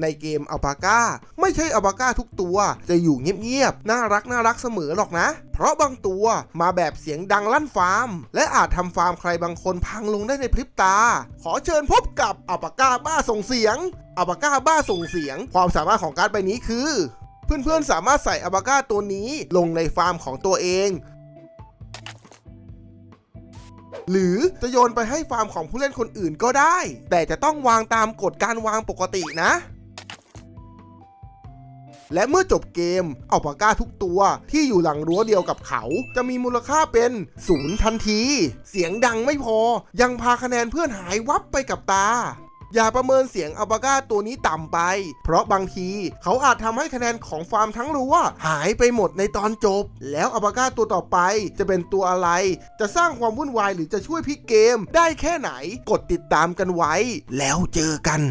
ในเกมอัลปาก้า ไม่ใช่อัลปาก้าทุกตัว จะอยู่เงียบๆ น่ารักน่ารักเสมอหรอกนะ เพราะบางตัวมาแบบเสียงดังลั่นฟาร์ม และอาจทำฟาร์มใครบางคนพังลงได้ในพริบตา ขอเชิญพบกับอัลปาก้าบ้าส่งเสียงอัลปาก้าบ้าส่งเสียง ความสามารถของการ์ดใบนี้คือ เพื่อนๆสามารถใส่อัลปาก้าตัวนี้ลงในฟาร์มของตัวเองหรือจะโยนไปให้ฟาร์มของผู้เล่นคนอื่นก็ได้ แต่จะต้องวางตามกฎการวางปกตินะ และเมื่อจบเกมอัลปาก้าทุกตัวที่อยู่หลังรั้วเดียวกับเขา จะมีมูลค่าเป็นศูนย์ทันที เสียงดังไม่พอ ยังพาคะแนนเพื่อนหายวับไปกับตาอย่าประเมินเสียงอัลปาก้าตัวนี้ต่ำไป เพราะบางทีเขาอาจทำให้คะแนนของฟาร์มทั้งรั้วหายไปหมดในตอนจบ แล้วอัลปาก้าตัวต่อไปจะเป็นตัวอะไร จะสร้างความวุ่นวายหรือจะช่วยพลิกเกมได้แค่ไหน กดติดตามกันไว้ แล้วเจอกัน